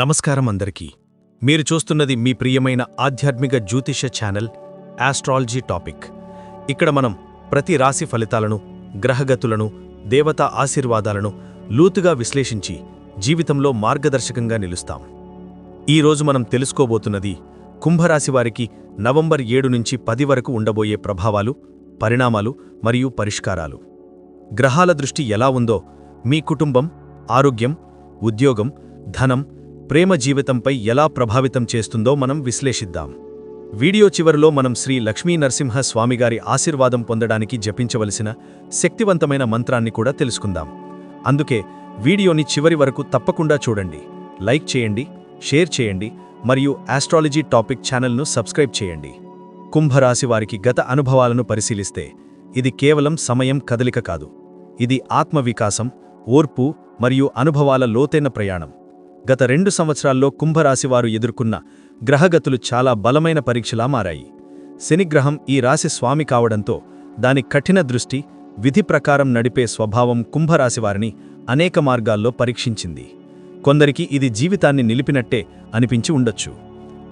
నమస్కారం అందరికీ. మీరు చూస్తున్నది మీ ప్రియమైన ఆధ్యాత్మిక జ్యోతిష ఛానల్ ఆస్ట్రాలజీ టాపిక్ ఇక్కడ మనం ప్రతి రాశి ఫలితాలను గ్రహగతులను దేవతా ఆశీర్వాదాలను లూతుగా విశ్లేషించి జీవితంలో మార్గదర్శకంగా నిలుస్తాం. ఈరోజు మనం తెలుసుకోబోతున్నది కుంభరాశి వారికి నవంబర్ ఏడు నుంచి పది వరకు ఉండబోయే ప్రభావాలు పరిణామాలు మరియు పరిష్కారాలు. గ్రహాల దృష్టి ఎలా ఉందో మీ కుటుంబం ఆరోగ్యం ఉద్యోగం ధనం ప్రేమ జీవితంపై ఎలా ప్రభావితం చేస్తుందో మనం విశ్లేషిద్దాం. వీడియో చివరిలో మనం శ్రీ లక్ష్మీ నరసింహ స్వామిగారి ఆశీర్వాదం పొందడానికి జపించవలసిన శక్తివంతమైన మంత్రాన్ని కూడా తెలుసుకుందాం. అందుకే వీడియోని చివరి వరకు తప్పకుండా చూడండి. లైక్ చేయండి షేర్ చేయండి మరియు ఆస్ట్రాలజీ టాపిక్ ఛానల్ను సబ్స్క్రైబ్ చేయండి. కుంభరాశి వారికి గత అనుభవాలను పరిశీలిస్తే ఇది కేవలం సమయం కదలిక కాదు. ఇది ఆత్మవికాసం ఓర్పు మరియు అనుభవాల లోతైన ప్రయాణం. గత రెండు సంవత్సరాల్లో కుంభరాశివారు ఎదుర్కొన్న గ్రహగతులు చాలా బలమైన పరీక్షలా మారాయి. శనిగ్రహం ఈ రాశి స్వామి కావడంతో దాని కఠిన దృష్టి విధి ప్రకారం నడిపే స్వభావం కుంభరాశివారిని అనేక మార్గాల్లో పరీక్షించింది. కొందరికి ఇది జీవితాన్ని నిలిపినట్టే అనిపించి ఉండొచ్చు.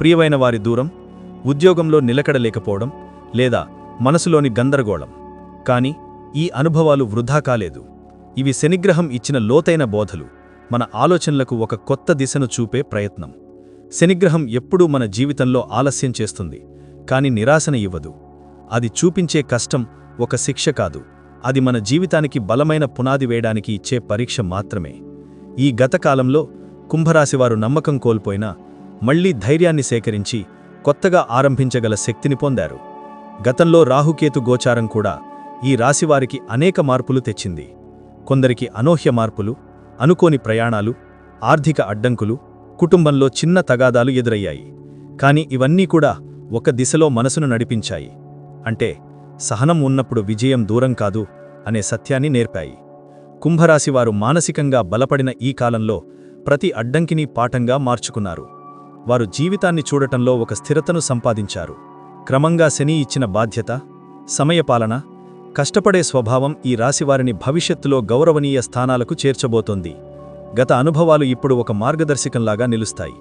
ప్రియమైన వారి దూరం ఉద్యోగంలో నిలకడలేకపోవడం లేదా మనసులోని గందరగోళం. కాని ఈ అనుభవాలు వృధా కాలేదు. ఇవి శనిగ్రహం ఇచ్చిన లోతైన బోధలు. మన ఆలోచనలకు ఒక కొత్త దిశను చూపే ప్రయత్నం. శనిగ్రహం ఎప్పుడూ మన జీవితంలో ఆలస్యం చేస్తుంది కాని నిరాశన ఇవ్వదు. అది చూపించే కష్టం ఒక శిక్ష కాదు. అది మన జీవితానికి బలమైన పునాది వేయడానికి ఇచ్చే పరీక్ష మాత్రమే. ఈ గతకాలంలో కుంభరాశివారు నమ్మకం కోల్పోయినా మళ్ళీ ధైర్యాన్ని సేకరించి కొత్తగా ఆరంభించగల శక్తిని పొందారు. గతంలో రాహుకేతు గోచారం కూడా ఈ రాశివారికి అనేక మార్పులు తెచ్చింది. కొందరికి అనూహ్య మార్పులు అనుకోని ప్రయాణాలు ఆర్థిక అడ్డంకులు కుటుంబంలో చిన్న తగాదాలు ఎదురయ్యాయి. కాని ఇవన్నీ కూడా ఒక దిశలో మనసును నడిపించాయి. అంటే సహనం ఉన్నప్పుడు విజయం దూరం కాదు అనే సత్యాన్ని నేర్పాయి. కుంభరాశివారు మానసికంగా బలపడిన ఈ కాలంలో ప్రతి అడ్డంకిని పాఠంగా మార్చుకున్నారు. వారు జీవితాన్ని చూడటంలో ఒక స్థిరతను సంపాదించారు. క్రమంగా శని ఇచ్చిన బాధ్యత సమయపాలన కష్టపడే స్వభావం ఈ రాశివారిని భవిష్యత్తులో గౌరవనీయ స్థానాలకు చేర్చబోతోంది. గత అనుభవాలు ఇప్పుడు ఒక మార్గదర్శకంలాగా నిలుస్తాయి.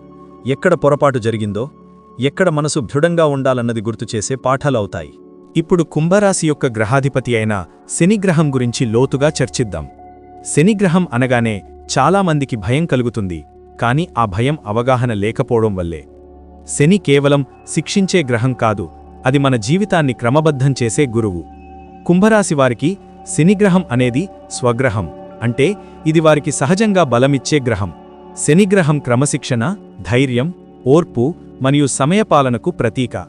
ఎక్కడ పొరపాటు జరిగిందో ఎక్కడ మనసు దృఢంగా ఉండాలన్నది గుర్తుచేసే పాఠాలవుతాయి. ఇప్పుడు కుంభరాశి యొక్క గ్రహాధిపతి అయిన శనిగ్రహం గురించి లోతుగా చర్చిద్దాం. శనిగ్రహం అనగానే చాలామందికి భయం కలుగుతుంది కాని ఆ భయం అవగాహన లేకపోవడం వల్లే. శని కేవలం శిక్షించే గ్రహం కాదు అది మన జీవితాన్ని క్రమబద్ధం చేసే గురువు. కుంభరాశి వారికి శనిగ్రహం అనేది స్వగ్రహం. అంటే ఇది వారికి సహజంగా బలమిచ్చే గ్రహం. శనిగ్రహం క్రమశిక్షణ ధైర్యం ఓర్పు మరియు సమయపాలనకు ప్రతీక.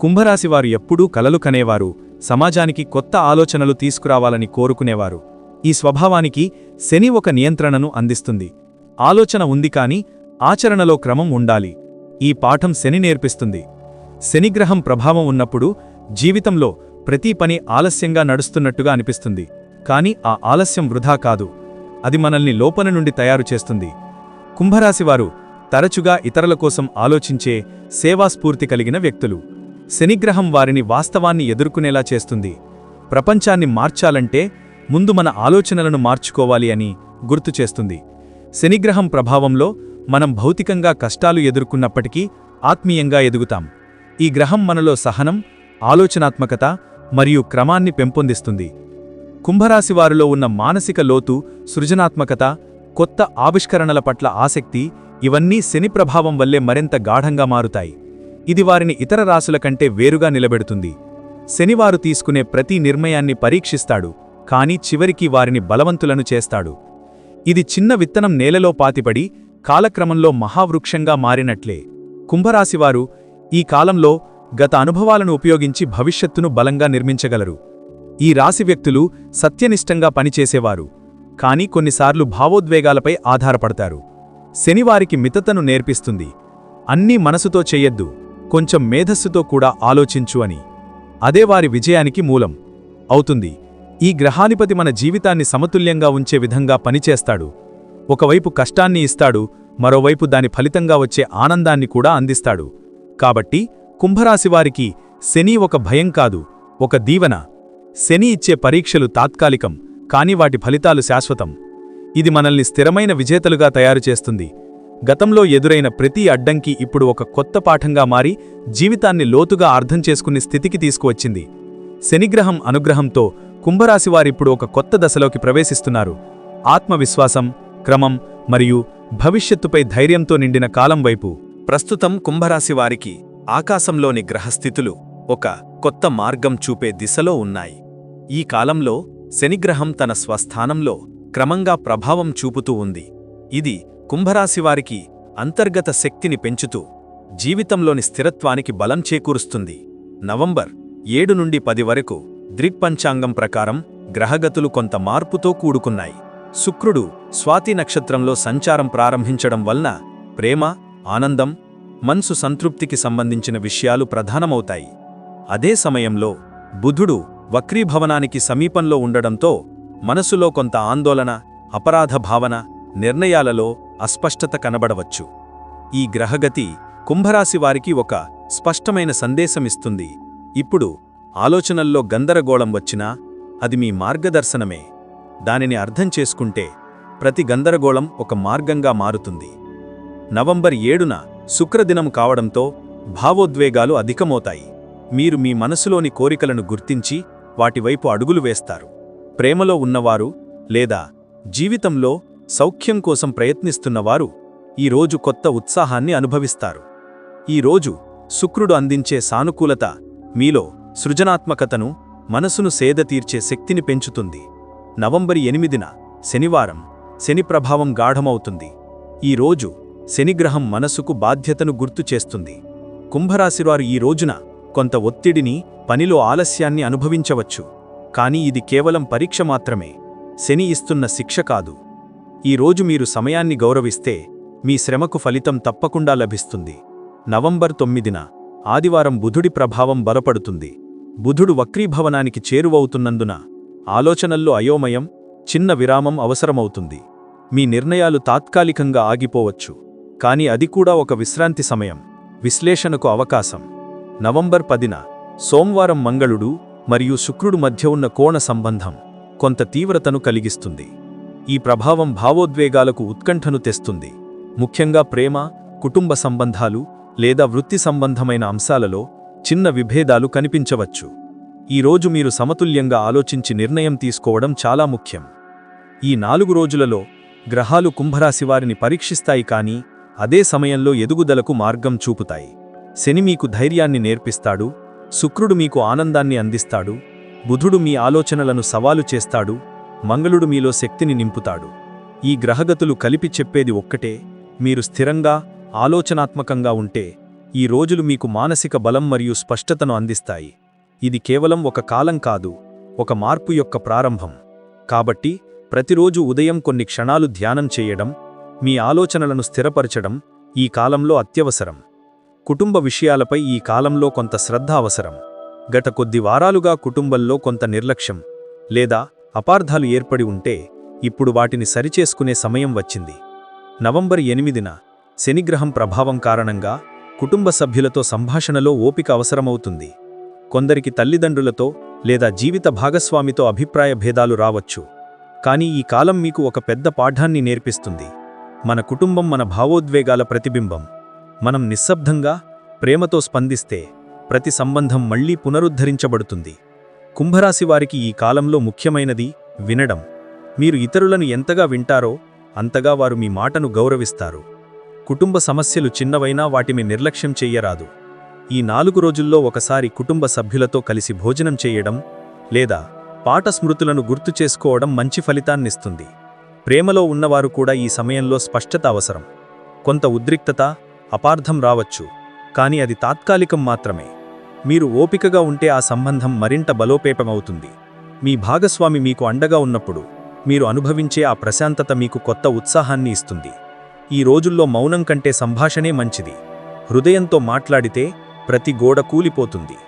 కుంభరాశివారు ఎప్పుడూ కలలు కనేవారు సమాజానికి కొత్త ఆలోచనలు తీసుకురావాలని కోరుకునేవారు. ఈ స్వభావానికి శని ఒక నియంత్రణను అందిస్తుంది. ఆలోచన ఉంది కాని ఆచరణలో క్రమం ఉండాలి. ఈ పాఠం శని నేర్పిస్తుంది. శనిగ్రహం ప్రభావం ఉన్నప్పుడు జీవితంలో ప్రతి పని ఆలస్యంగా నడుస్తున్నట్టుగా అనిపిస్తుంది. కాని ఆ ఆలస్యం వృధా కాదు. అది మనల్ని లోపల నుండి తయారు చేస్తుంది. కుంభరాశివారు తరచుగా ఇతరుల కోసం ఆలోచించే సేవాస్ఫూర్తి కలిగిన వ్యక్తులు. శనిగ్రహం వారిని వాస్తవాన్ని ఎదుర్కొనేలా చేస్తుంది. ప్రపంచాన్ని మార్చాలంటే ముందు మన ఆలోచనలను మార్చుకోవాలి అని గుర్తు చేస్తుంది. శనిగ్రహం ప్రభావంలో మనం భౌతికంగా కష్టాలు ఎదుర్కొన్నప్పటికీ ఆత్మీయంగా ఎదుగుతాం. ఈ గ్రహం మనలో సహనం ఆలోచనాత్మకత మరియు క్రమాన్ని పెంపొందిస్తుంది. కుంభరాశివారిలో ఉన్న మానసిక లోతు సృజనాత్మకత కొత్త ఆవిష్కరణల పట్ల ఆసక్తి ఇవన్నీ శని ప్రభావం వల్లే మరింత గాఢంగా మారుతాయి. ఇది వారిని ఇతర రాశుల కంటే వేరుగా నిలబెడుతుంది. శనివారు తీసుకునే ప్రతి నిర్ణయాన్ని పరీక్షిస్తాడు కాని చివరికి వారిని బలవంతులను చేస్తాడు. ఇది చిన్న విత్తనం నేలలో పాతిపడి కాలక్రమంలో మహావృక్షంగా మారినట్లే. కుంభరాశివారు ఈ కాలంలో గత అనుభవాలను ఉపయోగించి భవిష్యత్తును బలంగా నిర్మించగలరు. ఈ రాశి వ్యక్తులు సత్యనిష్టంగా పనిచేసేవారు కానీ కొన్నిసార్లు భావోద్వేగాలపై ఆధారపడతారు. శనివారికి మితతను నేర్పిస్తుంది. అన్నీ మనసుతో చెయ్యొద్దు కొంచెం మేధస్సుతో కూడా ఆలోచించు అని. అదే వారి విజయానికి మూలం. అవుతుంది. ఈ గ్రహాధిపతి మన జీవితాన్ని సమతుల్యంగా ఉంచే విధంగా పనిచేస్తాడు. ఒకవైపు కష్టాన్ని ఇస్తాడు మరోవైపు దాని ఫలితంగా వచ్చే ఆనందాన్ని కూడా అందిస్తాడు. కాబట్టి కుంభరాశివారికి శని ఒక భయం కాదు ఒక దీవన. శని ఇచ్చే పరీక్షలు తాత్కాలికం కాని వాటి ఫలితాలు శాశ్వతం. ఇది మనల్ని స్థిరమైన విజేతలుగా తయారుచేస్తుంది గతంలో ఎదురైన ప్రతి అడ్డంకి ఇప్పుడు ఒక కొత్త పాఠంగా మారి జీవితాన్ని లోతుగా అర్థం చేసుకునే స్థితికి తీసుకువచ్చింది. శనిగ్రహం అనుగ్రహంతో కుంభరాశివారిప్పుడు ఒక కొత్త దశలోకి ప్రవేశిస్తున్నారు. ఆత్మవిశ్వాసం క్రమం మరియు భవిష్యత్తుపై ధైర్యంతో నిండిన కాలం వైపు. ప్రస్తుతం కుంభరాశివారికి ఆకాశంలోని గ్రహస్థితులు ఒక కొత్త మార్గం చూపే దిశలో ఉన్నాయి. ఈ కాలంలో శనిగ్రహం తన స్వస్థానంలో క్రమంగా ప్రభావం చూపుతూ ఉంది. ఇది కుంభరాశివారికి అంతర్గత శక్తిని పెంచుతూ జీవితంలోని స్థిరత్వానికి బలం చేకూరుస్తుంది. నవంబర్ ఏడు నుండి పది వరకు దృక్పంచాంగం ప్రకారం గ్రహగతులు కొంత మార్పుతో కూడుకున్నాయి. శుక్రుడు స్వాతి నక్షత్రంలో సంచారం ప్రారంభించడం వలన ప్రేమ ఆనందం మనసు సంతృప్తికి సంబంధించిన విషయాలు ప్రధానమవుతాయి. అదే సమయంలో బుధుడు వక్రీభవనానికి సమీపంలో ఉండడంతో మనసులో కొంత ఆందోళన అపరాధ భావన నిర్ణయాలలో అస్పష్టత కనబడవచ్చు. ఈ గ్రహగతి కుంభరాశివారికి ఒక స్పష్టమైన సందేశమిస్తుంది. ఇప్పుడు ఆలోచనల్లో గందరగోళం వచ్చినా అది మీ మార్గదర్శనమే. దానిని అర్థం చేసుకుంటే ప్రతి గందరగోళం ఒక మార్గంగా మారుతుంది. నవంబర్ ఏడున శుక్రదినం కావడంతో భావోద్వేగాలు అధికమవుతాయి. మీరు మీ మనసులోని కోరికలను గుర్తించి వాటివైపు అడుగులు వేస్తారు. ప్రేమలో ఉన్నవారు లేదా జీవితంలో సౌఖ్యం కోసం ప్రయత్నిస్తున్నవారు ఈరోజు కొత్త ఉత్సాహాన్ని అనుభవిస్తారు. ఈరోజు శుక్రుడు అందించే సానుకూలత మీలో సృజనాత్మకతను మనసును సేద తీర్చే శక్తిని పెంచుతుంది. నవంబర్ ఎనిమిదిన శనివారం శని ప్రభావం గాఢమవుతుంది. ఈ రోజు శనిగ్రహం మనసుకు బాధ్యతను గుర్తు చేస్తుంది. కుంభరాశివారు ఈ రోజున కొంత ఒత్తిడిని పనిలో ఆలస్యాన్ని అనుభవించవచ్చు. కానీ ఇది కేవలం పరీక్ష మాత్రమే. శని ఇస్తున్న శిక్ష కాదు. ఈ రోజు మీరు సమయాన్ని గౌరవిస్తే మీ శ్రమకు ఫలితం తప్పకుండా లభిస్తుంది. నవంబర్ తొమ్మిదిన ఆదివారం బుధుడి ప్రభావం బలపడుతుంది. బుధుడు వక్రీభవనానికి చేరువవుతున్నందున ఆలోచనల్లో అయోమయం చిన్న విరామం అవసరమవుతుంది. మీ నిర్ణయాలు తాత్కాలికంగా ఆగిపోవచ్చు. కానీ అది కూడా ఒక విశ్రాంతి సమయం. విశ్లేషణకు అవకాశం. నవంబర్ పదిన సోమవారం మంగళుడు మరియు శుక్రుడు మధ్య ఉన్న కోణ సంబంధం కొంత తీవ్రతను కలిగిస్తుంది. ఈ ప్రభావం భావోద్వేగాలకు ఉత్కంఠను తెస్తుంది. ముఖ్యంగా ప్రేమ కుటుంబ సంబంధాలు లేదా వృత్తి సంబంధమైన అంశాలలో చిన్న విభేదాలు కనిపించవచ్చు. ఈరోజు మీరు సమతుల్యంగా ఆలోచించి నిర్ణయం తీసుకోవడం చాలా ముఖ్యం. ఈ నాలుగు రోజులలో గ్రహాలు కుంభరాశివారిని పరీక్షిస్తాయి కానీ అదే సమయంలో ఎదుగుదలకు మార్గం చూపుతాయి. శని మీకు ధైర్యాన్ని నేర్పిస్తాడు శుక్రుడు మీకు ఆనందాన్ని అందిస్తాడు బుధుడు మీ ఆలోచనలను సవాలు చేస్తాడు మంగళుడు మీలో శక్తిని నింపుతాడు. ఈ గ్రహగతులు కలిపి చెప్పేది ఒక్కటే మీరు స్థిరంగా ఆలోచనాత్మకంగా ఉంటే ఈ రోజులు మీకు మానసిక బలం మరియు స్పష్టతను అందిస్తాయి. ఇది కేవలం ఒక కాలం కాదు ఒక మార్పు యొక్క ప్రారంభం. కాబట్టి ప్రతిరోజు ఉదయం కొన్ని క్షణాలు ధ్యానం చేయడం మీ ఆలోచనలను స్థిరపరచడం ఈ కాలంలో అత్యవసరం. కుటుంబ విషయాలపై ఈ కాలంలో కొంత శ్రద్ధ అవసరం. గత కొద్ది వారాలుగా కుటుంబంలో కొంత నిర్లక్ష్యం లేదా అపార్థాలు ఏర్పడి ఉంటే ఇప్పుడు వాటిని సరిచేసుకునే సమయం వచ్చింది. నవంబర్ ఎనిమిదిన శనిగ్రహం ప్రభావం కారణంగా కుటుంబ సభ్యులతో సంభాషణలో ఓపిక అవసరమవుతుంది. కొందరికి తల్లిదండ్రులతో లేదా జీవిత భాగస్వామితో అభిప్రాయ భేదాలు రావచ్చు. కానీ ఈ కాలం మీకు ఒక పెద్ద పాఠాన్ని నేర్పిస్తుంది. మన కుటుంబం మన భావోద్వేగాల ప్రతిబింబం. మనం నిశ్శబ్దంగా ప్రేమతో స్పందిస్తే ప్రతి సంబంధం మళ్ళీ పునరుద్ధరించబడుతుంది. కుంభరాశి వారికి ఈ కాలంలో ముఖ్యమైనది వినడం. మీరు ఇతరులను ఎంతగా వింటారో అంతగా వారు మీ మాటను గౌరవిస్తారు. కుటుంబ సమస్యలు చిన్నవైనా వాటిని నిర్లక్ష్యం చెయ్యరాదు. ఈ నాలుగు రోజుల్లో ఒకసారి కుటుంబ సభ్యులతో కలిసి భోజనం చేయడం లేదా పాట స్మృతులను గుర్తు చేసుకోవడం మంచి ఫలితాన్నిస్తుంది. ప్రేమలో ఉన్నవారు కూడా ఈ సమయంలో స్పష్టత అవసరం. కొంత ఉద్రిక్తత అపార్థం రావచ్చు కానీ అది తాత్కాలికం మాత్రమే. మీరు ఓపికగా ఉంటే ఆ సంబంధం మరింత బలోపేతమవుతుంది. మీ భాగస్వామి మీకు అండగా ఉన్నప్పుడు మీరు అనుభవించే ఆ ప్రశాంతత మీకు కొత్త ఉత్సాహాన్ని ఇస్తుంది. ఈ రోజుల్లో మౌనం కంటే సంభాషణే మంచిది. హృదయంతో మాట్లాడితే ప్రతి గోడ కూలిపోతుంది.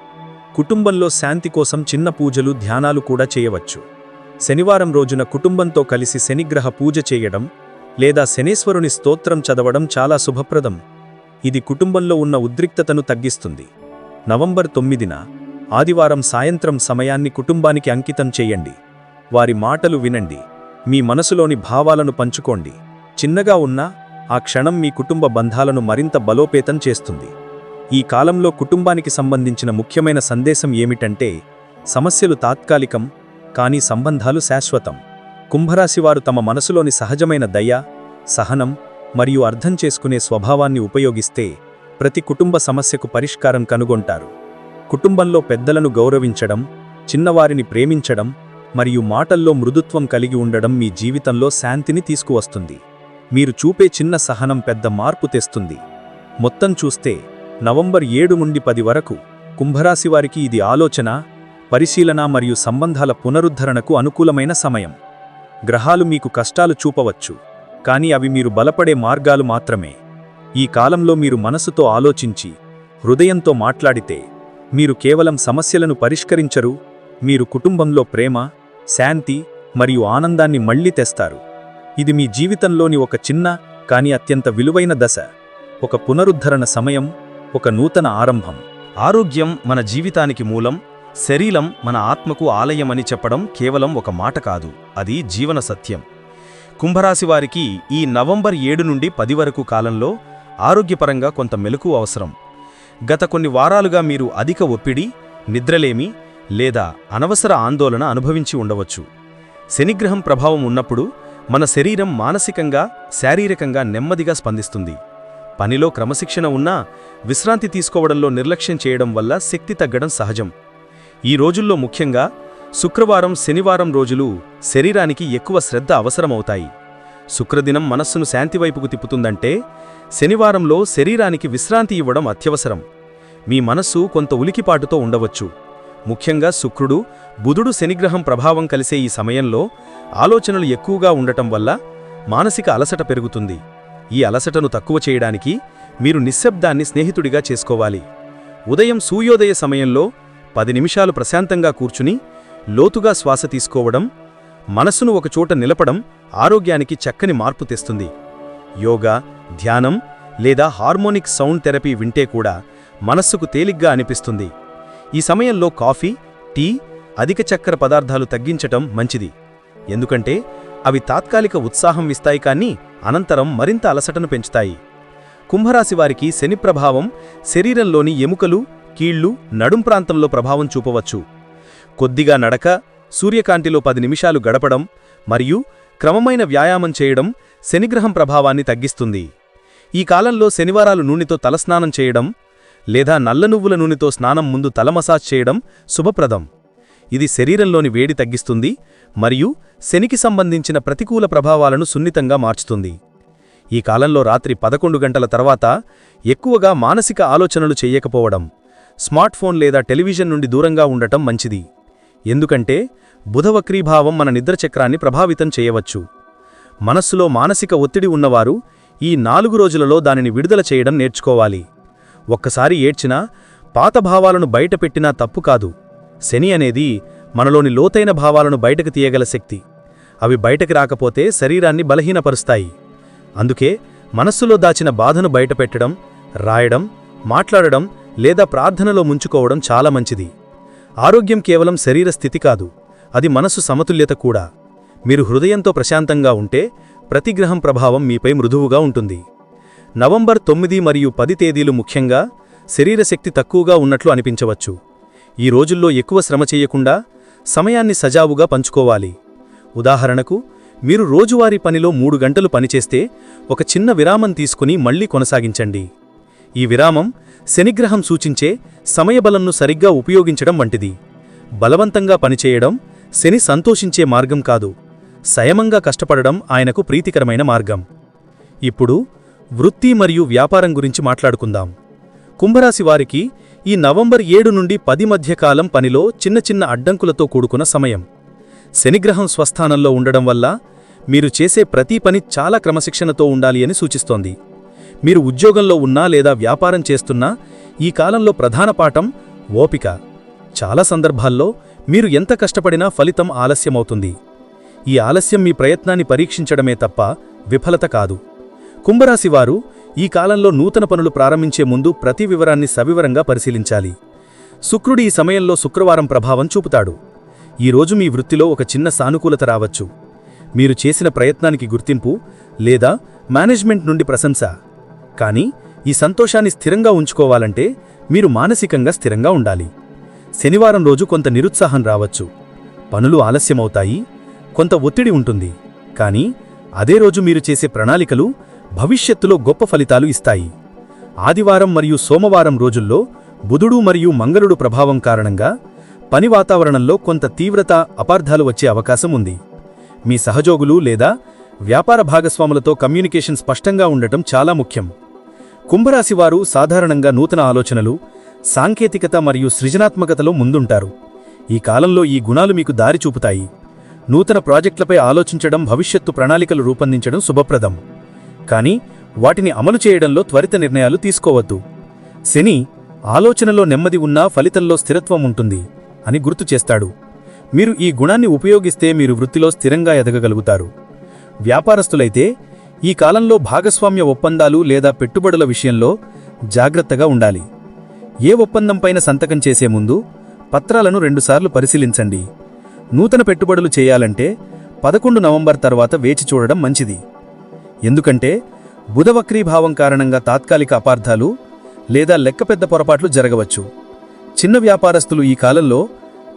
కుటుంబంలో శాంతి కోసం చిన్న పూజలు ధ్యానాలు కూడా చేయవచ్చు. శనివారం రోజున కుటుంబంతో కలిసి శనిగ్రహ పూజ చేయడం లేదా శనేశ్వరుని స్తోత్రం చదవడం చాలా శుభప్రదం. ఇది కుటుంబంలో ఉన్న ఉద్రిక్తతను తగ్గిస్తుంది. నవంబర్ తొమ్మిదిన ఆదివారం సాయంత్రం సమయాన్ని కుటుంబానికి అంకితం చేయండి. వారి మాటలు వినండి. మీ మనసులోని భావాలను పంచుకోండి. చిన్నగా ఉన్నా ఆ క్షణం మీ కుటుంబ బంధాలను మరింత బలోపేతం చేస్తుంది. ఈ కాలంలో కుటుంబానికి సంబంధించిన ముఖ్యమైన సందేశం ఏమిటంటే సమస్యలు తాత్కాలికం కానీ సంబంధాలు శాశ్వతం. కుంభరాశివారు తమ మనసులోని సహజమైన దయ సహనం మరియు అర్థం చేసుకునే స్వభావాన్ని ఉపయోగిస్తే ప్రతి కుటుంబ సమస్యకు పరిష్కారం కనుగొంటారు. కుటుంబంలో పెద్దలను గౌరవించడం చిన్నవారిని ప్రేమించడం మరియు మాటల్లో మృదుత్వం కలిగి ఉండడం మీ జీవితంలో శాంతిని తీసుకువస్తుంది. మీరు చూపే చిన్న సహనం పెద్ద మార్పు తెస్తుంది. మొత్తం చూస్తే నవంబర్ ఏడు నుండి పది వరకు కుంభరాశివారికి ఇది ఆలోచన పరిశీలన మరియు సంబంధాల పునరుద్ధరణకు అనుకూలమైన సమయం. గ్రహాలు మీకు కష్టాలు చూపవచ్చు కానీ అవి మీరు బలపడే మార్గాలు మాత్రమే. ఈ కాలంలో మీరు మనసుతో ఆలోచించి హృదయంతో మాట్లాడితే మీరు కేవలం సమస్యలను పరిష్కరించరు మీరు కుటుంబంలో ప్రేమ శాంతి మరియు ఆనందాన్ని మళ్ళీ తెస్తారు. ఇది మీ జీవితంలోని ఒక చిన్న కానీ అత్యంత విలువైన దశ. ఒక పునరుద్ధరణ సమయం ఒక నూతన ఆరంభం. ఆరోగ్యం మన జీవితానికి మూలం శరీరం మన ఆత్మకు ఆలయమని చెప్పడం కేవలం ఒక మాట కాదు అది జీవన సత్యం. కుంభరాశి వారికి ఈ నవంబర్ ఏడు నుండి పది వరకు కాలంలో ఆరోగ్యపరంగా కొంత మెలకు అవసరం. గత కొన్ని వారాలుగా మీరు అధిక ఒత్తిడి నిద్రలేమి లేదా అనవసర ఆందోళన అనుభవించి ఉండవచ్చు. శనిగ్రహం ప్రభావం ఉన్నప్పుడు మన శరీరం మానసికంగా శారీరకంగా నెమ్మదిగా స్పందిస్తుంది. పనిలో క్రమశిక్షణ ఉన్నా విశ్రాంతి తీసుకోవడంలో నిర్లక్ష్యం చేయడం వల్ల శక్తి తగ్గడం సహజం. ఈ రోజుల్లో ముఖ్యంగా శుక్రవారం శనివారం రోజులు శరీరానికి ఎక్కువ శ్రద్ధ అవసరమవుతాయి. శుక్రదినం మనస్సును శాంతివైపుకు తిప్పుతుందంటే శనివారంలో శరీరానికి విశ్రాంతి ఇవ్వడం అత్యవసరం. మీ మనస్సు కొంత ఉలికిపాటుతో ఉండవచ్చు. ముఖ్యంగా శుక్రుడు బుధుడు శనిగ్రహం ప్రభావం కలిసే ఈ సమయంలో ఆలోచనలు ఎక్కువగా ఉండటం వల్ల మానసిక అలసట పెరుగుతుంది. ఈ అలసటను తక్కువ చేయడానికి మీరు నిశ్శబ్దాన్ని స్నేహితుడిగా చేసుకోవాలి. ఉదయం సూర్యోదయ సమయంలో పది నిమిషాలు ప్రశాంతంగా కూర్చుని లోతుగా శ్వాస తీసుకోవడం మనస్సును ఒకచోట నిలపడం ఆరోగ్యానికి చక్కని మార్పు తెస్తుంది. యోగా ధ్యానం లేదా హార్మోనిక్ సౌండ్ థెరపీ వింటే కూడా మనస్సుకు తేలిగ్గా అనిపిస్తుంది. ఈ సమయంలో కాఫీ టీ అధిక చక్కెర పదార్థాలు తగ్గించటం మంచిది. ఎందుకంటే అవి తాత్కాలిక ఉత్సాహం ఇస్తాయి కానీ అనంతరం మరింత అలసటను పెంచుతాయి. కుంభరాశి వారికి శని ప్రభావం శరీరంలోని ఎముకలు కీళ్ళు నడుం ప్రాంతంలో ప్రభావం చూపవచ్చు. కొద్దిగా నడక సూర్యకాంతిలో పది నిమిషాలు గడపడం మరియు క్రమమైన వ్యాయామం చేయడం శనిగ్రహం ప్రభావాన్ని తగ్గిస్తుంది. ఈ కాలంలో శనివారాలు నూనెతో తలస్నానం చేయడం లేదా నల్ల నువ్వుల నూనెతో స్నానం ముందు తల మసాజ్ చేయడం శుభప్రదం. ఇది శరీరంలోని వేడి తగ్గిస్తుంది మరియు శనికి సంబంధించిన ప్రతికూల ప్రభావాలను సున్నితంగా మార్చుతుంది. ఈ కాలంలో రాత్రి పదకొండు గంటల తర్వాత ఎక్కువగా మానసిక ఆలోచనలు చేయకపోవడం స్మార్ట్ఫోన్ లేదా టెలివిజన్ నుండి దూరంగా ఉండటం మంచిది. ఎందుకంటే బుధవక్రీభావం మన నిద్రచక్రాన్ని ప్రభావితం చేయవచ్చు. మనస్సులో మానసిక ఒత్తిడి ఉన్నవారు ఈ నాలుగు రోజులలో దానిని విడుదల చేయడం నేర్చుకోవాలి. ఒక్కసారి ఏడ్చినా పాత భావాలను బయటపెట్టినా తప్పు కాదు. శని అనేది మనలోని లోతైన భావాలను బయటకు తీయగల శక్తి. అవి బయటకు రాకపోతే శరీరాన్ని బలహీనపరుస్తాయి. అందుకే మనస్సులో దాచిన బాధను బయటపెట్టడం రాయడం మాట్లాడడం లేదా ప్రార్థనలో ముంచుకోవడం చాలా మంచిది. ఆరోగ్యం కేవలం శరీర స్థితి కాదు అది మనసు సమతుల్యత కూడా. మీరు హృదయంతో ప్రశాంతంగా ఉంటే ప్రతిగ్రహం ప్రభావం మీపై మృదువుగా ఉంటుంది. నవంబర్ తొమ్మిది మరియు పది తేదీలు ముఖ్యంగా శరీరశక్తి తక్కువగా ఉన్నట్లు అనిపించవచ్చు. ఈ రోజుల్లో ఎక్కువ శ్రమ చేయకుండా సమయాన్ని సజావుగా పంచుకోవాలి. ఉదాహరణకు మీరు రోజువారీ పనిలో మూడు గంటలు పనిచేస్తే ఒక చిన్న విరామం తీసుకుని మళ్ళీ కొనసాగించండి. ఈ విరామం శనిగ్రహం సూచించే సమయబలంను సరిగ్గా ఉపయోగించడం వంటిది. బలవంతంగా పనిచేయడం శని సంతోషించే మార్గం కాదు. సయమంగా కష్టపడడం ఆయనకు ప్రీతికరమైన మార్గం. ఇప్పుడు వృత్తి మరియు వ్యాపారం గురించి మాట్లాడుకుందాం. కుంభరాశి వారికి ఈ నవంబర్ ఏడు నుండి పది మధ్యకాలం పనిలో చిన్న చిన్న అడ్డంకులతో కూడుకున్న సమయం. శనిగ్రహం స్వస్థానంలో ఉండడం వల్ల మీరు చేసే ప్రతి పని చాలా క్రమశిక్షణతో ఉండాలి అని సూచిస్తోంది. మీరు ఉద్యోగంలో ఉన్నా లేదా వ్యాపారం చేస్తున్నా ఈ కాలంలో ప్రధాన పాఠం ఓపిక. చాలా సందర్భాల్లో మీరు ఎంత కష్టపడినా ఫలితం ఆలస్యమవుతుంది. ఈ ఆలస్యం మీ ప్రయత్నాన్ని పరీక్షించడమే తప్ప విఫలత కాదు. కుంభరాశివారు ఈ కాలంలో నూతన పనులు ప్రారంభించే ముందు ప్రతి వివరాన్ని సవివరంగా పరిశీలించాలి. శుక్రుడు ఈ సమయంలో శుక్రవారం ప్రభావం చూపుతాడు. ఈరోజు మీ వృత్తిలో ఒక చిన్న సానుకూలత రావచ్చు. మీరు చేసిన ప్రయత్నానికి గుర్తింపు లేదా మేనేజ్మెంట్ నుండి ప్రశంస. కానీ ఈ సంతోషాన్ని స్థిరంగా ఉంచుకోవాలంటే మీరు మానసికంగా స్థిరంగా ఉండాలి. శనివారం రోజు కొంత నిరుత్సాహం రావచ్చు. పనులు ఆలస్యమవుతాయి కొంత ఒత్తిడి ఉంటుంది. కానీ అదే రోజు మీరు చేసే ప్రణాళికలు భవిష్యత్తులో గొప్ప ఫలితాలు ఇస్తాయి. ఆదివారం మరియు సోమవారం రోజుల్లో బుధుడు మరియు మంగళుడు ప్రభావం కారణంగా పని వాతావరణంలో కొంత తీవ్రత అపార్థాలు వచ్చే అవకాశం ఉంది. మీ సహజోగులు లేదా వ్యాపార భాగస్వాములతో కమ్యూనికేషన్ స్పష్టంగా ఉండటం చాలా ముఖ్యం. కుంభరాశివారు సాధారణంగా నూతన ఆలోచనలు సాంకేతికత మరియు సృజనాత్మకతలో ముందుంటారు. ఈ కాలంలో ఈ గుణాలు మీకు దారి చూపుతాయి. నూతన ప్రాజెక్టులపై ఆలోచించడం భవిష్యత్తు ప్రణాళికలు రూపొందించడం శుభప్రదం. కానీ వాటిని అమలు చేయడంలో త్వరిత నిర్ణయాలు తీసుకోవద్దు. శని ఆలోచనలో నెమ్మది ఉన్నా ఫలితంలో స్థిరత్వం ఉంటుంది అని గుర్తు చేస్తాడు. మీరు ఈ గుణాన్ని ఉపయోగిస్తే మీరు వృత్తిలో స్థిరంగా ఎదగగలుగుతారు. వ్యాపారస్తులైతే ఈ కాలంలో భాగస్వామ్య ఒప్పందాలు లేదా పెట్టుబడుల విషయంలో జాగ్రత్తగా ఉండాలి. ఏ ఒప్పందంపైన సంతకం చేసే ముందు పత్రాలను రెండుసార్లు పరిశీలించండి. నూతన పెట్టుబడులు చేయాలంటే పదకొండు నవంబర్ తర్వాత వేచి చూడడం మంచిది. ఎందుకంటే బుధవక్రీభావం కారణంగా తాత్కాలిక అపార్థాలు లేదా లెక్క పెద్ద పొరపాట్లు జరగవచ్చు. చిన్న వ్యాపారస్తులు ఈ కాలంలో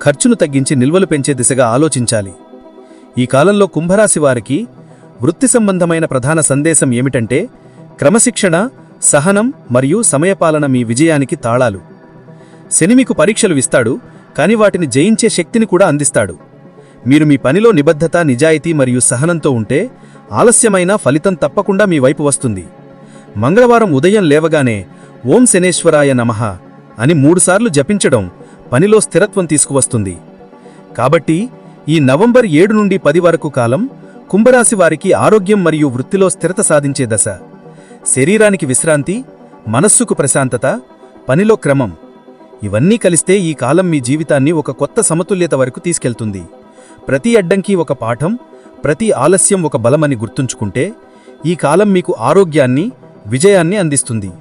ఖర్చును తగ్గించి నిల్వలు పెంచే దిశగా ఆలోచించాలి. ఈ కాలంలో కుంభరాశి వారికి వృత్తి సంబంధమైన ప్రధాన సందేశం ఏమిటంటే క్రమశిక్షణ సహనం మరియు సమయపాలన మీ విజయానికి తాళాలు. శని మీకు పరీక్షలు ఇస్తాడు కాని వాటిని జయించే శక్తిని కూడా అందిస్తాడు. మీరు మీ పనిలో నిబద్ధత నిజాయితీ మరియు సహనంతో ఉంటే ఆలస్యమైన ఫలితం తప్పకుండా మీ వైపు వస్తుంది. మంగళవారం ఉదయం లేవగానే ఓం శనేశ్వరాయ నమః అని మూడుసార్లు జపించడం పనిలో స్థిరత్వం తీసుకువస్తుంది. కాబట్టి ఈ నవంబర్ ఏడు నుండి పది వరకు కాలం కుంభరాశి వారికి ఆరోగ్యం మరియు వృత్తిలో స్థిరత సాధించే దశ. శరీరానికి విశ్రాంతి మనస్సుకు ప్రశాంతత పనిలో క్రమం. ఇవన్నీ కలిస్తే ఈ కాలం మీ జీవితాన్ని ఒక కొత్త సమతుల్యత వరకు తీసుకెళ్తుంది. ప్రతి అడ్డంకి ఒక పాఠం ప్రతి ఆలస్యం ఒక బలమని గుర్తుంచుకుంటే ఈ కాలం మీకు ఆరోగ్యాన్ని విజయాన్ని అందిస్తుంది.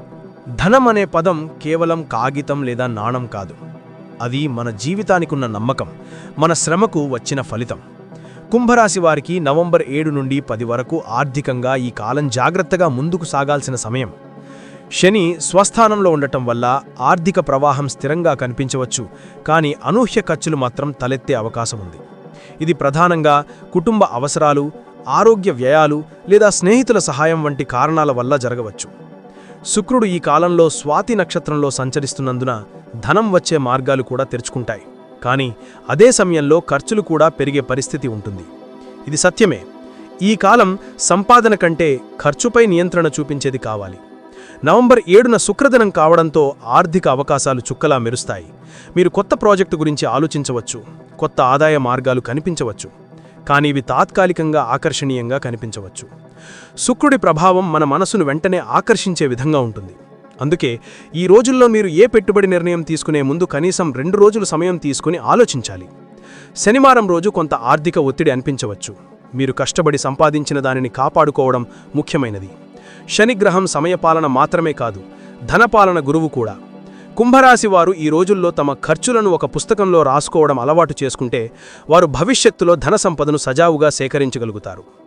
ధనం అనే పదం కేవలం కాగితం లేదా నాణం కాదు. అది మన జీవితానికున్న నమ్మకం మన శ్రమకు వచ్చిన ఫలితం. కుంభరాశి వారికి నవంబర్ ఏడు నుండి పది వరకు ఆర్థికంగా ఈ కాలం జాగ్రత్తగా ముందుకు సాగాల్సిన సమయం. శని స్వస్థానంలో ఉండటం వల్ల ఆర్థిక ప్రవాహం స్థిరంగా కనిపించవచ్చు కానీ అనూహ్య ఖర్చులు మాత్రం తలెత్తే అవకాశం ఉంది. ఇది ప్రధానంగా కుటుంబ అవసరాలు ఆరోగ్య వ్యయాలు లేదా స్నేహితుల సహాయం వంటి కారణాల వల్ల జరగవచ్చు. శుక్రుడు ఈ కాలంలో స్వాతి నక్షత్రంలో సంచరిస్తున్నందున ధనం వచ్చే మార్గాలు కూడా తెరుచుకుంటాయి. కానీ అదే సమయంలో ఖర్చులు కూడా పెరిగే పరిస్థితి ఉంటుంది. ఇది సత్యమే. ఈ కాలం సంపాదన కంటే ఖర్చుపై నియంత్రణ చూపించేది కావాలి. నవంబర్ ఏడున శుక్రదినం కావడంతో ఆర్థిక అవకాశాలు చుక్కలా మెరుస్తాయి. మీరు కొత్త ప్రాజెక్టు గురించి ఆలోచించవచ్చు. కొత్త ఆదాయ మార్గాలు కనిపించవచ్చు. కానీ ఇవి తాత్కాలికంగా ఆకర్షణీయంగా కనిపించవచ్చు. శుక్రుడి ప్రభావం మన మనసును వెంటనే ఆకర్షించే విధంగా ఉంటుంది. అందుకే ఈ రోజుల్లో మీరు ఏ పెట్టుబడి నిర్ణయం తీసుకునే ముందు కనీసం రెండు రోజులు సమయం తీసుకుని ఆలోచించాలి. శనివారం రోజు కొంత ఆర్థిక ఒత్తిడి అనిపించవచ్చు. మీరు కష్టపడి సంపాదించిన దానిని కాపాడుకోవడం ముఖ్యమైనది. శనిగ్రహం సమయపాలన మాత్రమే కాదు ధనపాలన గురువు కూడా. కుంభరాశి వారు ఈ రోజుల్లో తమ ఖర్చులను ఒక పుస్తకంలో రాసుకోవడం అలవాటు చేసుకుంటే వారు భవిష్యత్తులో ధన సంపదను సజావుగా సేకరించగలుగుతారు.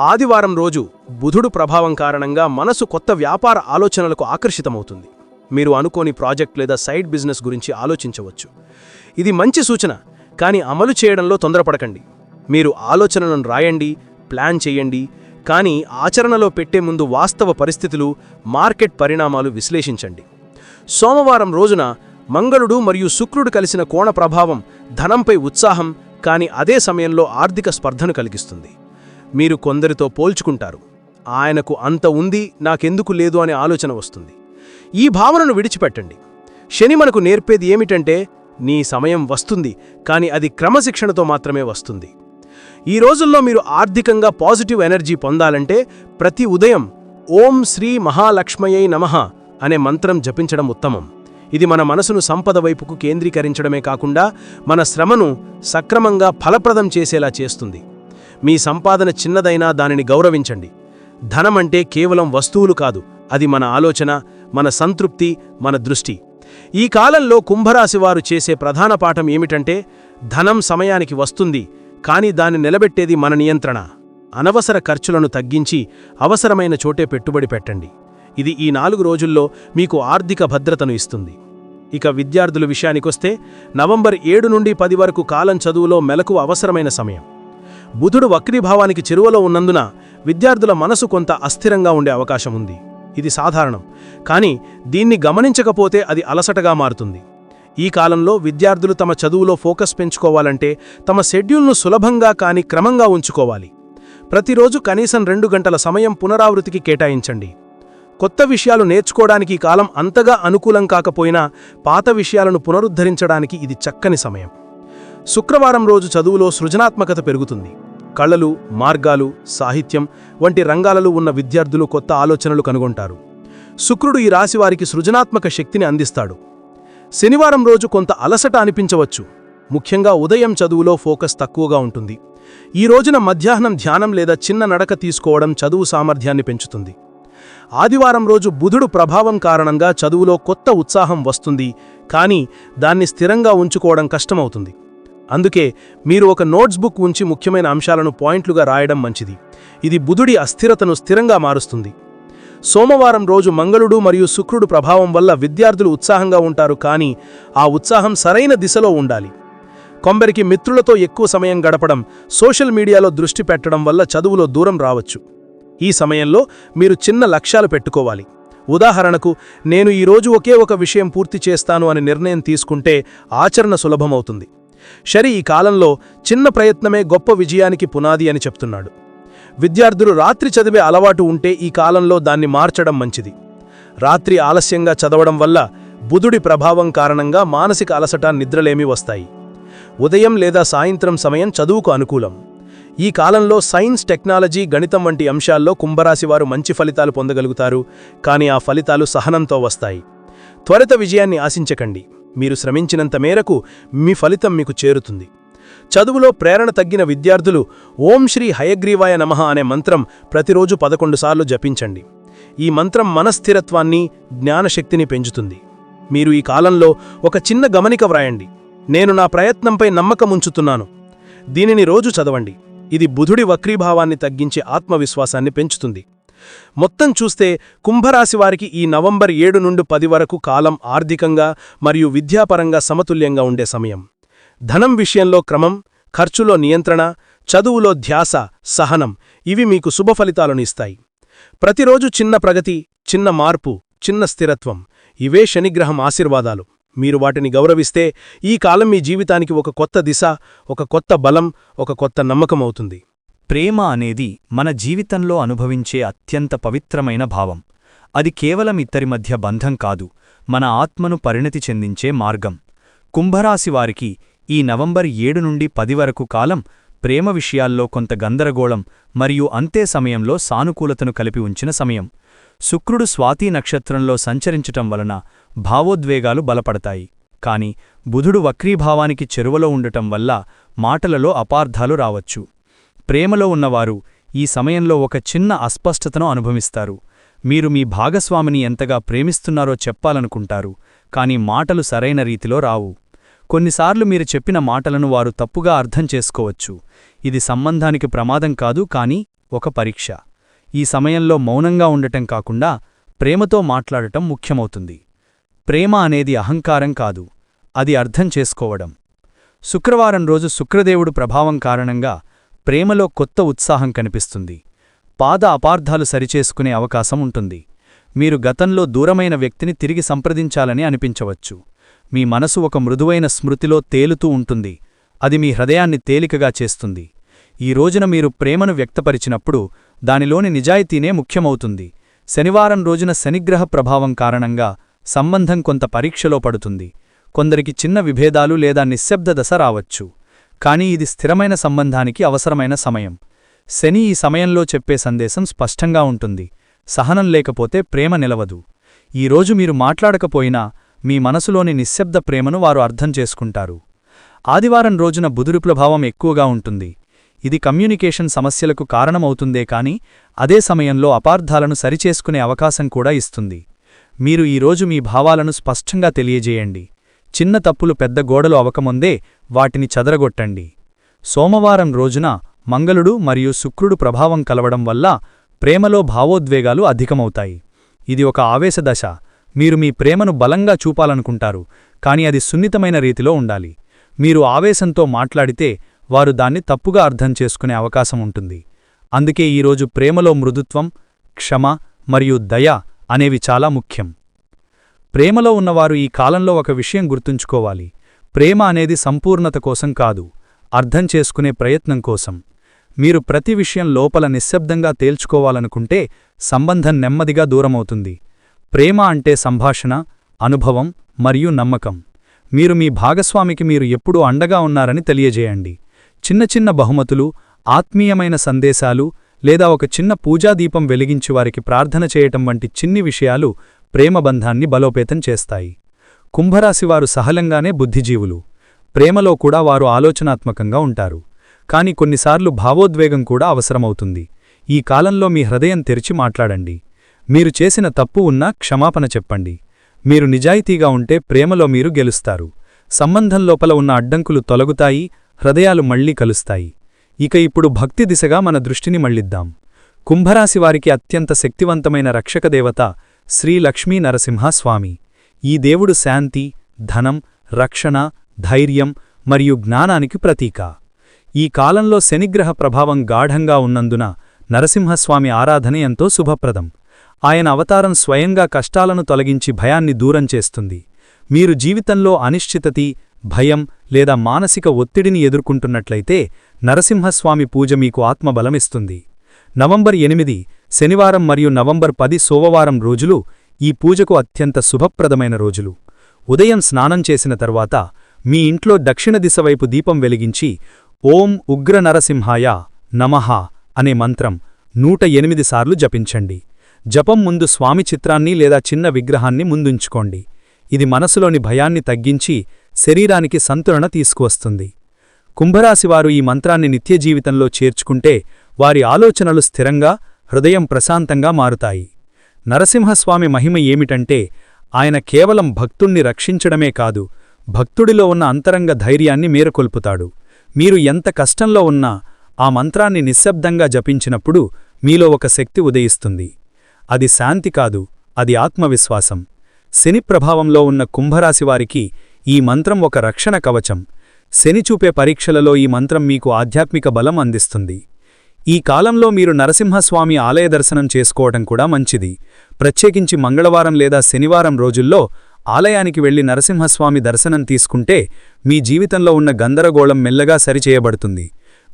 ఆదివారం రోజు బుధుడు ప్రభావం కారణంగా మనసు కొత్త వ్యాపార ఆలోచనలకు ఆకర్షితమవుతుంది. మీరు అనుకోని ప్రాజెక్ట్ లేదా సైడ్ బిజినెస్ గురించి ఆలోచించవచ్చు. ఇది మంచి సూచన కానీ అమలు చేయడంలో తొందరపడకండి. మీరు ఆలోచనలను రాయండి ప్లాన్ చేయండి కానీ ఆచరణలో పెట్టే ముందు వాస్తవ పరిస్థితులు మార్కెట్ పరిణామాలు విశ్లేషించండి. సోమవారం రోజున మంగళుడు మరియు శుక్రుడు కలిసిన కోణ ప్రభావం ధనంపై ఉత్సాహం కానీ అదే సమయంలో ఆర్థిక స్పర్ధను కలిగిస్తుంది. మీరు కొందరితో పోల్చుకుంటారు. ఆయనకు అంత ఉంది నాకెందుకు లేదు అనే ఆలోచన వస్తుంది. ఈ భావనను విడిచిపెట్టండి. శని మనకు నేర్పేది ఏమిటంటే నీ సమయం వస్తుంది కానీ అది క్రమశిక్షణతో మాత్రమే వస్తుంది. ఈ రోజుల్లో మీరు ఆర్థికంగా పాజిటివ్ ఎనర్జీ పొందాలంటే ప్రతి ఉదయం ఓం శ్రీ మహాలక్ష్మయ్యై నమః అనే మంత్రం జపించడం ఉత్తమం. ఇది మన మనసును సంపద వైపుకు కేంద్రీకరించడమే కాకుండా మన శ్రమను సక్రమంగా ఫలప్రదం చేసేలా చేస్తుంది. మీ సంపాదన చిన్నదైనా దానిని గౌరవించండి. ధనమంటే కేవలం వస్తువులు కాదు అది మన ఆలోచన మన సంతృప్తి మన దృష్టి. ఈ కాలంలో కుంభరాశివారు చేసే ప్రధాన పాఠం ఏమిటంటే ధనం సమయానికి వస్తుంది కానీ దాన్ని నిలబెట్టేది మన నియంత్రణ. అనవసర ఖర్చులను తగ్గించి అవసరమైన చోటే పెట్టుబడి పెట్టండి. ఇది ఈ నాలుగు రోజుల్లో మీకు ఆర్థిక భద్రతను ఇస్తుంది. ఇక విద్యార్థుల విషయానికొస్తే నవంబర్ ఏడు నుండి పది వరకు కాలం చదువులో మెలకు అవసరమైన సమయం. బుధుడు వక్రీభావానికి చెరువలో ఉన్నందున విద్యార్థుల మనసు కొంత అస్థిరంగా ఉండే అవకాశం ఉంది. ఇది సాధారణం. కానీ దీన్ని గమనించకపోతే అది అలసటగా మారుతుంది. ఈ కాలంలో విద్యార్థులు తమ చదువులో ఫోకస్ పెంచుకోవాలంటే తమ షెడ్యూల్ను సులభంగా కాని క్రమంగా ఉంచుకోవాలి. ప్రతిరోజు కనీసం రెండు గంటల సమయం పునరావృతికి కేటాయించండి. కొత్త విషయాలు నేర్చుకోవడానికి కాలం అంతగా అనుకూలం కాకపోయినా పాత విషయాలను పునరుద్ధరించడానికి ఇది చక్కని సమయం. శుక్రవారం రోజు చదువులో సృజనాత్మకత పెరుగుతుంది. కళలు మార్గాలు సాహిత్యం వంటి రంగాలలో ఉన్న విద్యార్థులు కొత్త ఆలోచనలు కనుగొంటారు. శుక్రుడు ఈ రాశివారికి సృజనాత్మక శక్తిని అందిస్తాడు. శనివారం రోజు కొంత అలసట అనిపించవచ్చు. ముఖ్యంగా ఉదయం చదువులో ఫోకస్ తక్కువగా ఉంటుంది. ఈ రోజున మధ్యాహ్నం ధ్యానం లేదా చిన్న నడక తీసుకోవడం చదువు సామర్థ్యాన్ని పెంచుతుంది. ఆదివారం రోజు బుధుడు ప్రభావం కారణంగా చదువులో కొత్త ఉత్సాహం వస్తుంది. కానీ దాన్ని స్థిరంగా ఉంచుకోవడం కష్టమవుతుంది. అందుకే మీరు ఒక నోట్స్ బుక్ ఉంచి ముఖ్యమైన అంశాలను పాయింట్లుగా రాయడం మంచిది. ఇది బుధుడి అస్థిరతను స్థిరంగా మారుస్తుంది. సోమవారం రోజు మంగళుడు మరియు శుక్రుడు ప్రభావం వల్ల విద్యార్థులు ఉత్సాహంగా ఉంటారు కానీ ఆ ఉత్సాహం సరైన దిశలో ఉండాలి. కొందరికి మిత్రులతో ఎక్కువ సమయం గడపడం సోషల్ మీడియాలో దృష్టి పెట్టడం వల్ల చదువులో దూరం రావచ్చు. ఈ సమయంలో మీరు చిన్న లక్ష్యాలు పెట్టుకోవాలి. ఉదాహరణకు నేను ఈరోజు ఒకే ఒక విషయం పూర్తి చేస్తాను అని నిర్ణయం తీసుకుంటే ఆచరణ సులభమవుతుంది. షరి ఈ కాలంలో చిన్న ప్రయత్నమే గొప్ప విజయానికి పునాది అని చెప్తున్నాడు. విద్యార్థులు రాత్రి చదివే అలవాటు ఉంటే ఈ కాలంలో దాన్ని మార్చడం మంచిది. రాత్రి ఆలస్యంగా చదవడం వల్ల బుధుడి ప్రభావం కారణంగా మానసిక అలసట నిద్రలేమి వస్తాయి. ఉదయం లేదా సాయంత్రం సమయం చదువుకు అనుకూలం. ఈ కాలంలో సైన్స్ టెక్నాలజీ గణితం వంటి అంశాల్లో కుంభరాశివారు మంచి ఫలితాలు పొందగలుగుతారు. కానీ ఆ ఫలితాలు సహనంతో వస్తాయి. త్వరిత విజయాన్ని ఆశించకండి. మీరు శ్రమించినంత మేరకు మీ ఫలితం మీకు చేరుతుంది. చదువులో ప్రేరణ తగ్గిన విద్యార్థులు ఓం శ్రీ హయగ్రీవాయ నమః అనే మంత్రం ప్రతిరోజు పదకొండు సార్లు జపించండి. ఈ మంత్రం మనస్థిరత్వాన్ని జ్ఞానశక్తిని పెంచుతుంది. మీరు ఈ కాలంలో ఒక చిన్న గమనిక వ్రాయండి. నేను నా ప్రయత్నంపై నమ్మకముంచుతున్నాను దీనిని రోజు చదవండి. ఇది బుధుడి వక్రీభావాన్ని తగ్గించే ఆత్మవిశ్వాసాన్ని పెంచుతుంది. మొత్తం చూస్తే కుంభరాశి వారికి ఈ నవంబర్ ఏడు నుండి పది వరకు కాలం ఆర్థికంగా మరియు విద్యాపరంగా సమతుల్యంగా ఉండే సమయం. ధనం విషయంలో క్రమం ఖర్చులో నియంత్రణ చదువులో ధ్యాస సహనం ఇవి మీకు శుభ ఫలితాలను ఇస్తాయి. ప్రతిరోజు చిన్న ప్రగతి చిన్న మార్పు చిన్న స్థిరత్వం ఇవే శనిగ్రహం ఆశీర్వాదాలు. మీరు వాటిని గౌరవిస్తే ఈ కాలం మీ జీవితానికి ఒక కొత్త దిశ ఒక కొత్త బలం ఒక కొత్త నమ్మకం అవుతుంది. ప్రేమ అనేది మన జీవితంలో అనుభవించే అత్యంత పవిత్రమైన భావం. అది కేవలం ఇద్దరి మధ్య బంధం కాదు మన ఆత్మను పరిణతి చెందించే మార్గం. కుంభరాశివారికి ఈ నవంబర్ ఏడు నుండి పది వరకు కాలం ప్రేమ విషయాల్లో కొంత గందరగోళం మరియు అంతే సమయంలో సానుకూలతను కలిపి ఉంచిన సమయం. శుక్రుడు స్వాతి నక్షత్రంలో సంచరించటం వలన భావోద్వేగాలు బలపడతాయి. కాని బుధుడు వక్రీభావానికి చెరువలో ఉండటం వల్ల మాటలలో అపార్థాలు రావచ్చు. ప్రేమలో ఉన్నవారు ఈ సమయంలో ఒక చిన్న అస్పష్టతను అనుభవిస్తారు. మీరు మీ భాగస్వామిని ఎంతగా ప్రేమిస్తున్నారో చెప్పాలనుకుంటారు కాని మాటలు సరైన రీతిలో రావు. కొన్నిసార్లు మీరు చెప్పిన మాటలను వారు తప్పుగా అర్థం చేసుకోవచ్చు. ఇది సంబంధానికి ప్రమాదం కాదు కాని ఒక పరీక్ష. ఈ సమయంలో మౌనంగా ఉండటం కాకుండా ప్రేమతో మాట్లాడటం ముఖ్యమవుతుంది. ప్రేమ అనేది అహంకారం కాదు అది అర్థం చేసుకోవడం. శుక్రవారం రోజు శుక్రదేవుడు ప్రభావం కారణంగా ప్రేమలో కొత్త ఉత్సాహం కనిపిస్తుంది. పాద అపార్థాలు సరిచేసుకునే అవకాశం ఉంటుంది. మీరు గతంలో దూరమైన వ్యక్తిని తిరిగి సంప్రదించాలని అనిపించవచ్చు. మీ మనసు ఒక మృదువైన స్మృతిలో తేలుతూ ఉంటుంది. అది మీ హృదయాన్ని తేలికగా చేస్తుంది. ఈ రోజున మీరు ప్రేమను వ్యక్తపరిచినప్పుడు దానిలోని నిజాయితీనే ముఖ్యమవుతుంది. శనివారం రోజున శనిగ్రహ ప్రభావం కారణంగా సంబంధం కొంత పరీక్షలో పడుతుంది. కొందరికి చిన్న విభేదాలు లేదా నిశ్శబ్ద దశ రావచ్చు. కానీ ఇది స్థిరమైన సంబంధానికి అవసరమైన సమయం. శని ఈ సమయంలో చెప్పే సందేశం స్పష్టంగా ఉంటుంది. సహనం లేకపోతే ప్రేమ నిలవదు. ఈరోజు మీరు మాట్లాడకపోయినా మీ మనసులోని నిశ్శబ్ద ప్రేమను వారు అర్థం చేసుకుంటారు. ఆదివారం రోజున బుధురు ప్రభావం ఎక్కువగా ఉంటుంది. ఇది కమ్యూనికేషన్ సమస్యలకు కారణమవుతుందే కాని అదే సమయంలో అపార్థాలను సరిచేసుకునే అవకాశం కూడా ఇస్తుంది. మీరు ఈరోజు మీ భావాలను స్పష్టంగా తెలియజేయండి. చిన్న తప్పులు పెద్ద గోడలు అవకముందే వాటిని చదరగొట్టండి. సోమవారం రోజున మంగళుడు మరియు శుక్రుడు ప్రభావం కలవడం వల్ల ప్రేమలో భావోద్వేగాలు అధికమవుతాయి. ఇది ఒక ఆవేశదశ మీరు మీ ప్రేమను బలంగా చూపాలనుకుంటారు కాని అది సున్నితమైన రీతిలో ఉండాలి. మీరు ఆవేశంతో మాట్లాడితే వారు దాన్ని తప్పుగా అర్థం చేసుకునే అవకాశం ఉంటుంది. అందుకే ఈరోజు ప్రేమలో మృదుత్వం క్షమ మరియు దయ అనేవి చాలా ముఖ్యం. ప్రేమలో ఉన్నవారు ఈ కాలంలో ఒక విషయం గుర్తుంచుకోవాలి. ప్రేమ అనేది సంపూర్ణత కోసం కాదు అర్థం చేసుకునే ప్రయత్నం కోసం. మీరు ప్రతి విషయం లోపల నిశ్శబ్దంగా తేల్చుకోవాలనుకుంటే సంబంధం నెమ్మదిగా దూరమవుతుంది. ప్రేమ అంటే సంభాషణ అనుభవం మరియు నమ్మకం. మీరు మీ భాగస్వామికి మీరు ఎప్పుడూ అండగా ఉన్నారని తెలియజేయండి. చిన్న చిన్న బహుమతులు ఆత్మీయమైన సందేశాలు లేదా ఒక చిన్న పూజాదీపం వెలిగించి వారికి ప్రార్థన చేయటం వంటి చిన్ని విషయాలు ప్రేమబంధాన్ని బలోపేతం చేస్తాయి. కుంభరాశివారు సహలంగానే బుద్ధిజీవులు. ప్రేమలో కూడా వారు ఆలోచనాత్మకంగా ఉంటారు. కాని కొన్నిసార్లు భావోద్వేగం కూడా అవసరమవుతుంది. ఈ కాలంలో మీ హృదయం తెరిచి మాట్లాడండి. మీరు చేసిన తప్పు ఉన్నా క్షమాపణ చెప్పండి. మీరు నిజాయితీగా ఉంటే ప్రేమలో మీరు గెలుస్తారు. సంబంధం లోపల ఉన్న అడ్డంకులు తొలగుతాయి హృదయాలు మళ్ళీ కలుస్తాయి. ఇక ఇప్పుడు భక్తి దిశగా మన దృష్టిని మళ్ళిద్దాం కుంభరాశివారికి అత్యంత శక్తివంతమైన రక్షకదేవత శ్రీ లక్ష్మీ నరసింహస్వామి. ఈ దేవుడు శాంతి ధనం రక్షణ ధైర్యం మరియు జ్ఞానానికి ప్రతీక. ఈ కాలంలో శనిగ్రహ ప్రభావం గాఢంగా ఉన్నందున నరసింహస్వామి ఆరాధన ఎంతో శుభప్రదం. ఆయన అవతారం స్వయంగా కష్టాలను తొలగించి భయాన్ని దూరం చేస్తుంది. మీరు జీవితంలో అనిశ్చితతి భయం లేదా మానసిక ఒత్తిడిని ఎదుర్కొంటున్నట్లయితే నరసింహస్వామి పూజ మీకు ఆత్మబలమిస్తుంది. నవంబర్ ఎనిమిది శనివారం మరియు నవంబర్ పది సోమవారం రోజులు ఈ పూజకు అత్యంత శుభప్రదమైన రోజులు. ఉదయం స్నానం చేసిన తర్వాత మీ ఇంట్లో దక్షిణ దిశవైపు దీపం వెలిగించి ఓం ఉగ్ర నరసింహాయ నమః అనే మంత్రం నూట ఎనిమిది సార్లు జపించండి. జపం ముందు స్వామి చిత్రాన్ని లేదా చిన్న విగ్రహాన్ని ముందుంచుకోండి. ఇది మనసులోని భయాన్ని తగ్గించి శరీరానికి సంతులన తీసుకువస్తుంది. కుంభరాశివారు ఈ మంత్రాన్ని నిత్యజీవితంలో చేర్చుకుంటే వారి ఆలోచనలు స్థిరంగా హృదయం ప్రశాంతంగా మారుతాయి. నరసింహస్వామి మహిమ ఏమిటంటే ఆయన కేవలం భక్తుణ్ణి రక్షించడమే కాదు భక్తుడిలో ఉన్న అంతరంగ ధైర్యాన్ని మేరకొల్పుతాడు. మీరు ఎంత కష్టంలో ఉన్నా ఆ మంత్రాన్ని నిశ్శబ్దంగా జపించినప్పుడు మీలో ఒక శక్తి ఉదయిస్తుంది. అది శాంతి కాదు అది ఆత్మవిశ్వాసం. శని ప్రభావంలో ఉన్న కుంభరాశివారికి ఈ మంత్రం ఒక రక్షణ కవచం. శని చూపే పరీక్షలలో ఈ మంత్రం మీకు ఆధ్యాత్మిక బలం అందిస్తుంది. ఈ కాలంలో మీరు నరసింహస్వామి ఆలయ దర్శనం చేసుకోవటం కూడా మంచిది. ప్రత్యేకించి మంగళవారం లేదా శనివారం రోజుల్లో ఆలయానికి వెళ్ళి నరసింహస్వామి దర్శనం తీసుకుంటే మీ జీవితంలో ఉన్న గందరగోళం మెల్లగా సరిచేయబడుతుంది.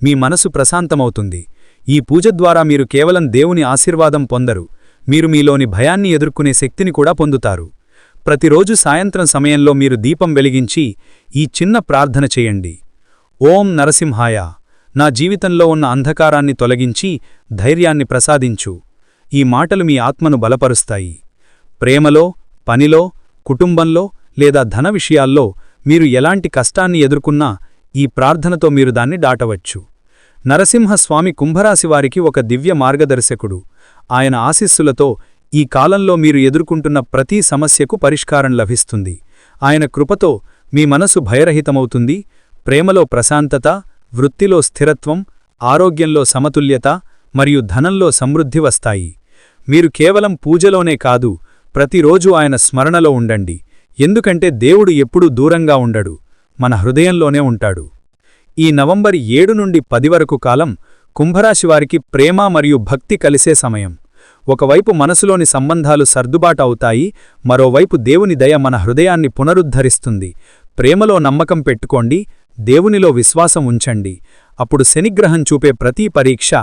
మీ మనసు ప్రశాంతమవుతుంది. ఈ పూజ ద్వారా మీరు కేవలం దేవుని ఆశీర్వాదం పొందరు. మీరు మీలోని భయాన్ని ఎదుర్కొనే శక్తిని కూడా పొందుతారు. ప్రతిరోజు సాయంత్రం సమయంలో మీరు దీపం వెలిగించి ఈ చిన్న ప్రార్థన చేయండి. ఓం నరసింహాయ. నా జీవితంలో ఉన్న అంధకారాన్ని తొలగించి ధైర్యాన్ని ప్రసాదించు. ఈ మాటలు మీ ఆత్మను బలపరుస్తాయి. ప్రేమలో పనిలో కుటుంబంలో లేదా ధన విషయాల్లో మీరు ఎలాంటి కష్టాన్ని ఎదుర్కొన్నా ఈ ప్రార్థనతో మీరు దాన్ని దాటవచ్చు. నరసింహస్వామి కుంభరాశివారికి ఒక దివ్య మార్గదర్శకుడు. ఆయన ఆశీస్సులతో ఈ కాలంలో మీరు ఎదుర్కొంటున్న ప్రతి సమస్యకు పరిష్కారం లభిస్తుంది. ఆయన కృపతో మీ మనసు భయరహితమవుతుంది. ప్రేమలో ప్రశాంతత వృత్తిలో స్థిరత్వం ఆరోగ్యంలో సమతుల్యత మరియు ధనంలో సమృద్ధి వస్తాయి. మీరు కేవలం పూజలోనే కాదు ప్రతిరోజూ ఆయన స్మరణలో ఉండండి. ఎందుకంటే దేవుడు ఎప్పుడూ దూరంగా ఉండడు మన హృదయంలోనే ఉంటాడు. ఈ నవంబర్ ఏడు నుండి పది వరకు కాలం కుంభరాశివారికి ప్రేమ మరియు భక్తి కలిసే సమయం. ఒకవైపు మనసులోని సంబంధాలు సర్దుబాటు అవుతాయి మరోవైపు దేవుని దయ మన హృదయాన్ని పునరుద్ధరిస్తుంది. ప్రేమలో నమ్మకం పెట్టుకోండి దేవునిలో విశ్వాసం ఉంచండి. అప్పుడు శనిగ్రహం చూపే ప్రతి పరీక్ష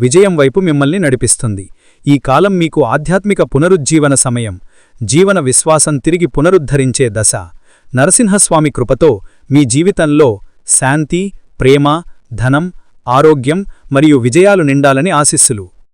విజయం వైపు మిమ్మల్ని నడిపిస్తుంది. ఈ కాలం మీకు ఆధ్యాత్మిక పునరుజ్జీవన సమయం. జీవన విశ్వాసం తిరిగి పునరుద్ధరించే దశ. నరసింహస్వామి కృపతో మీ జీవితంలో శాంతి ప్రేమ ధనం ఆరోగ్యం మరియు విజయాలు నిండాలని ఆశిస్సులు.